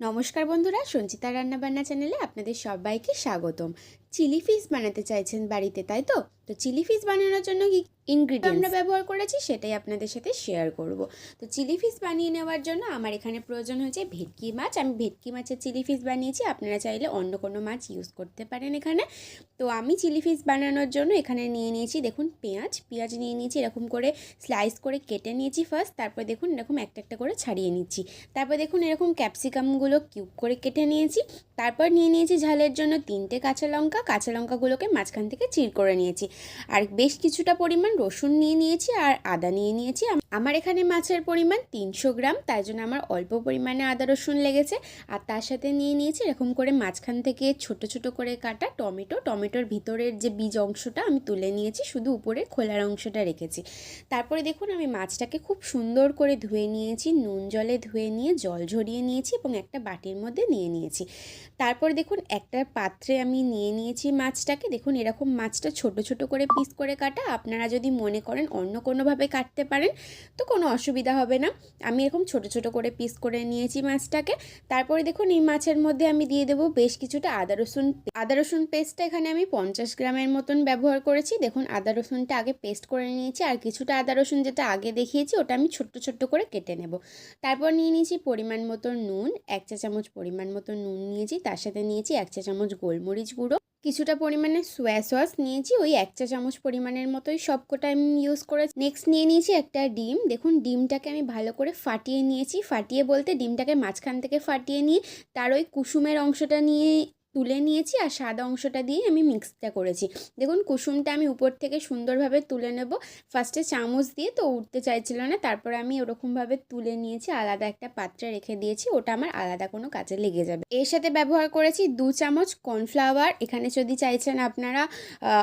নমস্কার বন্ধুরা সঞ্চিতা রান্নাবান্না চ্যানেলে আপনাদের সবাইকে স্বাগতম। চিলি ফিশ বানাতে চাইছেন বাড়িতে, তাই তো? তো চিলি ফিশ বানানোর জন্য কি ইনগ্রিডিয়েন্ট আমরা ব্যবহার করেছি, সেটাই আপনাদের সাথে শেয়ার করব। তো চিলি ফিশ বানিয়ে নেওয়ার জন্য আমার এখানে প্রয়োজন হয়েছে ভেটকি মাছ। আমি ভেটকি মাছের চিলি ফিশ বানিয়েছি, আপনারা চাইলে অন্য কোনো মাছ ইউজ করতে পারেন এখানে। তো আমি চিলি ফিশ বানানোর জন্য এখানে নিয়ে নিয়েছি, দেখুন, পেঁয়াজ। পেঁয়াজ নিয়ে নিয়েছি, এরকম করে স্লাইস করে কেটে নিয়েছি ফার্স্ট তারপর দেখুন, এরকম একটা একটা করে ছাড়িয়ে নিচ্ছি। তারপর দেখুন, এরকম ক্যাপসিকামগুলো কিউব করে কেটে নিয়েছি। তারপর নিয়ে নিয়েছি ঝালের জন্য তিনটে কাঁচা লঙ্কা কাঁচা লঙ্কাগুলোকে মাঝখান থেকে চির করে নিয়েছি। আর বেশ কিছুটা পরিমাণ রসুন নিয়ে নিয়েছি আর আদা নিয়ে নিয়েছি। আমার এখানে মাছের পরিমাণ তিনশো গ্রাম, তাই জন্য আমার অল্প পরিমাণে আদা রসুন লেগেছে। আর তার সাথে নিয়ে নিয়েছি এরকম করে মাঝখান থেকে ছোট ছোট করে কাটা টমেটো। টমেটোর ভিতরের যে বীজ অংশটা আমি তুলে নিয়েছি, শুধু উপরে খোলার অংশটা রেখেছি। তারপরে দেখুন, আমি মাছটাকে খুব সুন্দর করে ধুয়ে নিয়েছি, নুন জলে ধুয়ে নিয়ে জল ঝরিয়ে নিয়েছি এবং একটা বাটির মধ্যে নিয়ে নিয়েছি। তারপর দেখুন, একটা পাত্রে আমি নিয়ে নিয়েছি মাছটাকে। দেখুন, এরকম মাছটা ছোট ছোট করে পিস করে কাটা। আপনারা যদি মনে করেন অন্য কোনোভাবে কাটতে পারেন, তো কোনো অসুবিধা হবে না। আমি এরকম ছোট ছোট করে পিস করে নিয়েছি মাছটাকে। তারপরে দেখুন, এই মাছের মধ্যে আমি দিয়ে দেবো বেশ কিছুটা আদা, রসুন আদা, রসুন পেস্টটা এখানে আমি পঞ্চাশ গ্রামের মতন ব্যবহার করেছি। দেখুন, আদা, রসুনটা আগে পেস্ট করে নিয়েছি। আর কিছুটা আদা, রসুন যেটা আগে দেখিয়েছি, ওটা আমি ছোট্ট ছোট্ট করে কেটে নেব। তারপর নিয়ে নিয়েছি পরিমাণ মতো নুন। এক চা চামচ পরিমাণ মতো নুন নিয়েছি। তার সাথে নিয়েছি এক চা চামচ গোলমরিচ গুঁড়ো। কিছুটা পরিমাণে সোয়া সস নিয়েছি, ওই এক চা চামচ পরিমাণের মতোই সবকটা আমি ইউজ করে নেক্সট নিয়ে নিয়েছি একটা ডিম। দেখুন, ডিমটাকে আমি ভালো করে ফাটিয়ে নিয়েছি। ফাটিয়ে বলতে ডিমটাকে মাঝখান থেকে ফাটিয়ে নিয়ে, তার ওই কুসুমের অংশটা নিয়ে তুলে নিয়েছি আর সাদা অংশটা দিয়ে আমি মিক্সটা করেছি। দেখুন, কুসুমটা আমি উপর থেকে সুন্দরভাবে তুলে নেব। ফার্স্টে চামচ দিয়ে, তো উঠতে চাইছিল না, তারপর আমি ওরকমভাবে তুলে নিয়েছি, আলাদা একটা পাত্রে রেখে দিয়েছি, ওটা আমার আলাদা কোনো কাজে লেগে যাবে। এর সাথে ব্যবহার করেছি দু চামচ কর্নফ্লাওয়ার, এখানে যদি চাইছেন আপনারা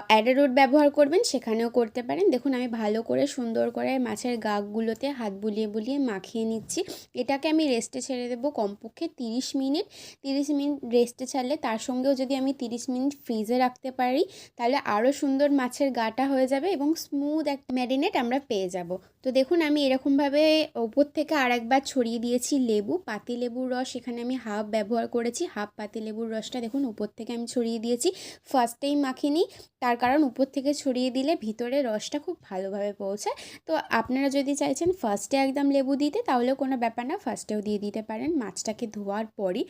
অ্যাডারুট ব্যবহার করবেন, সেখানেও করতে পারেন। দেখুন, আমি ভালো করে সুন্দর করে মাছের গাগুলোতে হাত বুলিয়ে বুলিয়ে মাখিয়ে নিচ্ছি। এটাকে আমি রেস্টে ছেড়ে দেবো কমপক্ষে তিরিশ মিনিট। তিরিশ মিনিট রেস্টে ছাড়লে তার সঙ্গেও যদি আমি তিরিশ মিনিট ফ্রিজে রাখতে পারি, তাহলে আরও সুন্দর মাছের গাটা হয়ে যাবে এবং স্মুথ একটা ম্যারিনেট আমরা পেয়ে যাব। তো দেখুন, আমি এরকমভাবে ওপর থেকে আর একবার ছড়িয়ে দিয়েছি লেবু, পাতি লেবুর রস। এখানে আমি হাফ ব্যবহার করেছি, হাফ পাতি লেবুর রসটা দেখুন উপর থেকে আমি ছড়িয়ে দিয়েছি। ফার্স্টেই মাখিনি, তার কারণ উপর থেকে ছড়িয়ে দিলে ভিতরে রসটা খুব ভালোভাবে পৌঁছায়। তো আপনারা যদি চাইছেন ফার্স্টে একদম লেবু দিতে, তাহলেও কোনো ব্যাপার না ফার্স্টেও দিয়ে দিতে পারেন, মাছটাকে ধোয়ার পরই।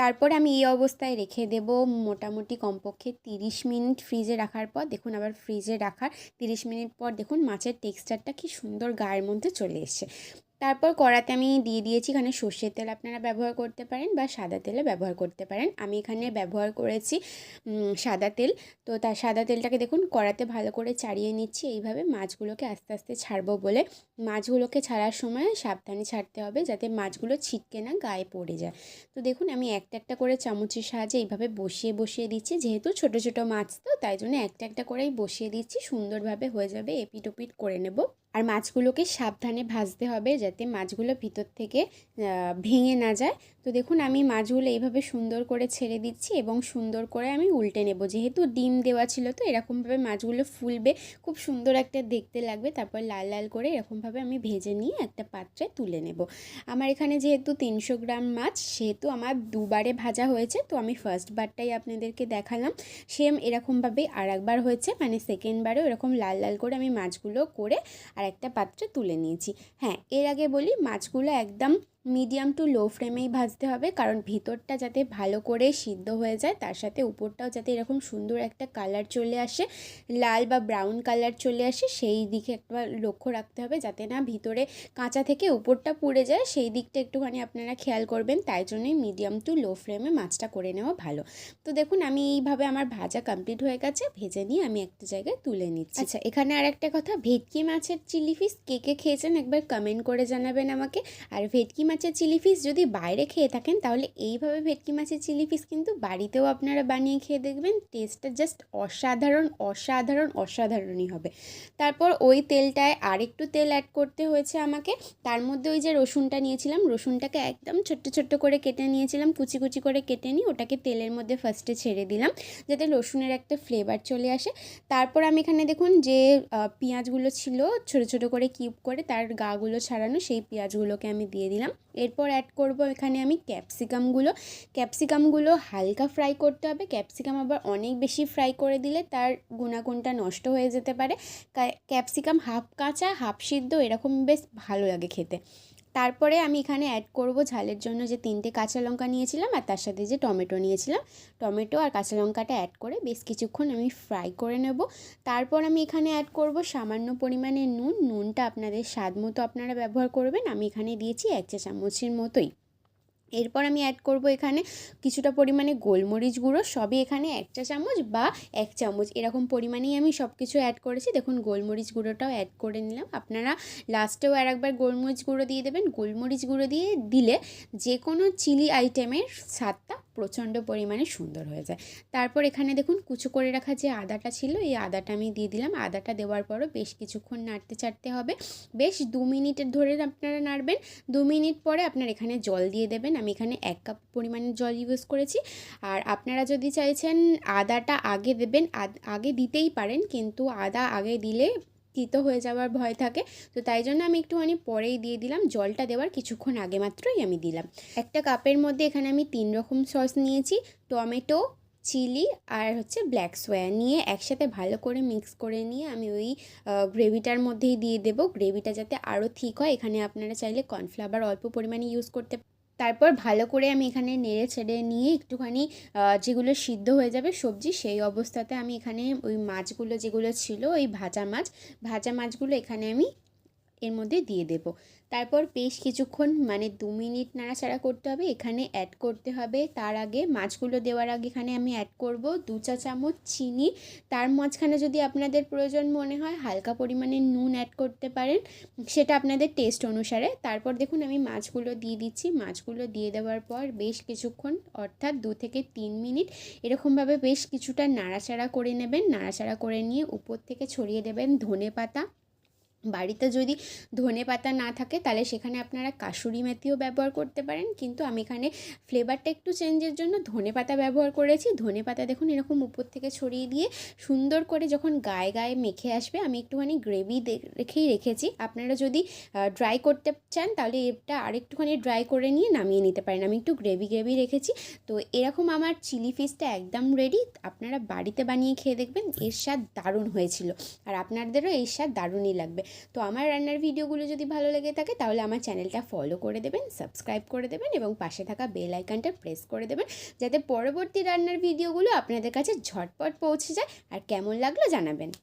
তারপর আমি এই অবস্থায় রেখে দেব মোটামুটি কমপক্ষে তিরিশ মিনিট ফ্রিজে রাখার পর। দেখুন, আবার ফ্রিজে রাখার তিরিশ মিনিট পর দেখুন, মাছের টেক্সচারটা কি সুন্দর গায়ের মধ্যে চলে এসছে। তারপর কড়াতে আমি দিয়ে দিয়েছি এখানে সর্ষের তেল আপনারা ব্যবহার করতে পারেন বা সাদা তেলে ব্যবহার করতে পারেন। আমি এখানে ব্যবহার করেছি সাদা তেল। তো তার সাদা তেলটাকে দেখুন, কড়াতে ভালো করে চাড়িয়ে নিচ্ছি। এইভাবে মাছগুলোকে আস্তে আস্তে ছাড়বো বলে। মাছগুলোকে ছাড়ার সময় সাবধানে ছাড়তে হবে যাতে মাছগুলো ছিটকে না গায়ে পড়ে যায়। তো দেখুন, আমি একটা একটা করে চামচের সাহায্যে এইভাবে বসিয়ে বসিয়ে দিচ্ছি। যেহেতু ছোট ছোট মাছ তো, তাই জন্য একটা একটা করেই বসিয়ে দিচ্ছি। সুন্দরভাবে হয়ে যাবে এপিট ওপিট করে নেব। আর মাছগুলোকে সাবধানে ভাজতে হবে মাছগুলো ভিতর থেকে ভেঙে না যায়। তো দেখুন, আমি মাছগুলো এইভাবে সুন্দর করে ছেড়ে দিচ্ছি এবং সুন্দর করে আমি উল্টে নেব। যেহেতু ডিম দেওয়া ছিল, তো এরকমভাবে মাছগুলো ফুলবে। খুব সুন্দর একটা দেখতে লাগবে। তারপর লাল লাল করে এরকমভাবে আমি ভেজে নিয়ে একটা পাত্রে তুলে নেব। আমার এখানে যেহেতু তিনশো গ্রাম মাছ, সেহেতু আমার দুবারে ভাজা হয়েছে। তো আমি ফার্স্ট বারটাই আপনাদেরকে দেখালাম। সেম এরকমভাবেই আর একবার হয়েছে। মানে সেকেন্ড বারেও এরকম লাল লাল করে আমি মাছগুলো করে আর একটা পাত্রে তুলে নিয়েছি। হ্যাঁ এর বলি মাছগুলো একদম মিডিয়াম টু লো ফ্লেমেই ভাজতে হবে, কারণ ভিতরটা যাতে ভালো করে সিদ্ধ হয়ে যায়, তার সাথে উপরটাও যাতে এরকম সুন্দর একটা কালার চলে আসে, লাল বা ব্রাউন কালার চলে আসে, সেই দিকে একবার লক্ষ্য রাখতে হবে, যাতে না ভিতরে কাঁচা থেকে উপরটা পুড়ে যায়, সেই দিকটা একটুখানি আপনারা খেয়াল করবেন, তাই জন্যই মিডিয়াম টু লো ফ্লেমে মাছটা করে নেওয়া ভালো। তো দেখুন, আমি এইভাবে আমার ভাজা কমপ্লিট হয়ে গেছে, ভেজে নিয়ে আমি একটা জায়গায় তুলে নিচ্ছি। আচ্ছা এখানে আর একটা কথা, ভেটকি মাছের চিলি ফিশ কে কে খেয়েছেন একবার কমেন্ট করে জানাবেন আমাকে, আর ভেটকি মাছের চিলি ফিশ যদি বাইরে খেয়ে থাকেন, তাহলে এইভাবে ভেটকি মাছের চিলি ফিশ কিন্তু বাড়িতেও আপনারা বানিয়ে খেয়ে দেখবেন। টেস্টটা জাস্ট অসাধারণ অসাধারণ, অসাধারণই হবে। তারপর ওই তেলটায় আরেকটু তেল অ্যাড করতে হয়েছে আমাকে। তার মধ্যে ওই যে রসুনটা নিয়েছিলাম, রসুনটাকে একদম ছোট্ট ছোট্ট করে কেটে নিয়েছিলাম, কুচি কুচি করে কেটে নিই ওটাকে তেলের মধ্যে ফার্স্টে ছেড়ে দিলাম, যাতে রসুনের একটা ফ্লেভার চলে আসে। তারপর আমি এখানে দেখুন যে পেঁয়াজগুলো ছিল, ছোট ছোট করে কিউব করে তার গাগুলো ছাড়ানো, সেই পেঁয়াজগুলোকে আমি দিয়ে দিলাম। এরপর অ্যাড করব এখানে আমি ক্যাপসিকামগুলো ক্যাপসিকামগুলো হালকা ফ্রাই করতে হবে। ক্যাপসিকাম আবার অনেক বেশি ফ্রাই করে দিলে তার গুণাগুণটা নষ্ট হয়ে যেতে পারে। ক্যাপসিকাম হাফ কাঁচা, হাফ সিদ্ধ, এরকম বেশ ভালো লাগে খেতে। তারপরে আমি এখানে অ্যাড করব ঝালের জন্য যে তিনটে কাঁচা লঙ্কা নিয়েছিলাম আর তার সাথে যে টমেটো নিয়েছিলাম। টমেটো আর কাঁচা লঙ্কাটা অ্যাড করে বেশ কিছুক্ষণ আমি ফ্রাই করে নেব। তারপর আমি এখানে অ্যাড করব সামান্য পরিমাণে নুন। নুনটা আপনাদের স্বাদ মতো আপনারা ব্যবহার করবেন। আমি এখানে দিয়েছি এক চা চামচের মতোই। এরপর আমি অ্যাড করব এখানে কিছুটা পরিমাণে গোলমরিচ গুঁড়ো, সবই এখানে এক চা চামচ বা এক চামচ। এরকম পরিমাণেই আমি সব কিছু অ্যাড করেছি। দেখুন, গোলমরিচ গুঁড়োটাও অ্যাড করে নিলাম। আপনারা লাস্টেও আর একবার গোলমরিচ গুঁড়ো দিয়ে দেবেন। গোলমরিচ গুঁড়ো দিয়ে দিলে যে কোনো চিলি আইটেমের স্বাদটা প্রচণ্ড পরিমাণে সুন্দর হয়ে যায়। তারপর এখানে দেখুন কুচো করে রাখা যে আদাটা ছিল, এই আদাটা আমি দিয়ে দিলাম। আদাটা দেওয়ার পরও বেশ কিছুক্ষণ নাড়তে চাড়তে হবে। বেশ দু মিনিটের ধরে আপনারা নাড়বেন। দু মিনিট পরে আপনার এখানে জল দিয়ে দেবেন। আমি এখানে এক কাপ পরিমাণে জল ইউজ করেছি। আর আপনারা যদি চাইছেন আদাটা আগে দেবেন আগে দিতেই পারেন। কিন্তু আদা আগে দিলে তিতো হয়ে যাওয়ার ভয় থাকে। তো তাই জন্য আমি একটুখানি পরেই দিয়ে দিলাম। জলটা দেওয়ার কিছুক্ষণ আগে মাত্রই আমি দিলাম। একটা কাপের মধ্যে এখানে আমি তিন রকম সস নিয়েছি। টমেটো, চিলি আর হচ্ছে ব্ল্যাক সোয়া নিয়ে একসাথে ভালো করে মিক্স করে নিয়ে আমি ওই গ্রেভিটার মধ্যেই দিয়ে দেবো। গ্রেভিটা যাতে আরও ঠিক হয়, এখানে আপনারা চাইলে কর্নফ্লাওয়ার অল্প পরিমাণে ইউজ করতে তারপর ভালো করে আমি এখানে নেড়ে ছেড়ে নিয়ে একটুখানি যেগুলো সিদ্ধ হয়ে যাবে সবজি, সেই অবস্থাতে আমি এখানে ওই মাছগুলো যেগুলো ছিল, ওই ভাজা মাছ, ভাজা মাছগুলো এখানে আমি এর মধ্যে দিয়ে দেব। তারপর বেশ কিছুক্ষণ মানে দু মিনিট নাড়াচাড়া করতে হবে। এখানে অ্যাড করতে হবে। তার আগে মাছগুলো দেওয়ার আগে এখানে আমি অ্যাড করব দু চা চামচ চিনি। তার মাঝখানে যদি আপনাদের প্রয়োজন মনে হয়, হালকা পরিমাণে নুন অ্যাড করতে পারেন। সেটা আপনাদের টেস্ট অনুসারে। তারপর দেখুন, আমি মাছগুলো দিয়ে দিচ্ছি। মাছগুলো দিয়ে দেওয়ার পর বেশ কিছুক্ষণ, অর্থাৎ দু থেকে তিন মিনিট, এরকমভাবে বেশ কিছুটা নাড়াচাড়া করে নেবেন। নাড়াচাড়া করে নিয়ে উপর থেকে ছড়িয়ে দেবেন ধনে পাতা বাড়িতে যদি ধনে পাতা না থাকে, তাহলে সেখানে আপনারা কাসুরি মেথিও ব্যবহার করতে পারেন। কিন্তু আমি এখানে ফ্লেভারটা একটু চেঞ্জের জন্য ধনে পাতা ব্যবহার করেছি। ধনে পাতা দেখুন এরকম উপর থেকে ছড়িয়ে দিয়ে সুন্দর করে যখন গায়ে গায়ে মেখে আসবে, আমি একটুখানি গ্রেভি রেখেই রেখেছি। আপনারা যদি ড্রাই করতে চান, তাহলে এটা আরেকটুখানি ড্রাই করে নিয়ে নামিয়ে নিতে পারেন। আমি একটু গ্রেভি গ্রেভি রেখেছি। তো এরকম আমার চিলি ফিশটা একদম রেডি আপনারা বাড়িতে বানিয়ে খেয়ে দেখবেন, এর স্বাদ দারুণ হয়েছিল। আর আপনাদেরও এর স্বাদ দারুণই লাগবে। তো আমার রান্নার ভিডিওগুলো যদি ভালো লেগে থাকে, তাহলে আমার চ্যানেলটা ফলো করে দেবেন সাবস্ক্রাইব করে দেবেন এবং পাশে থাকা বেল আইকনটা প্রেস করে দেবেন, যাতে পরবর্তী রান্নার ভিডিওগুলো আপনাদের কাছে ঝটপট পৌঁছে যায়। আর কেমন লাগল জানাবেন।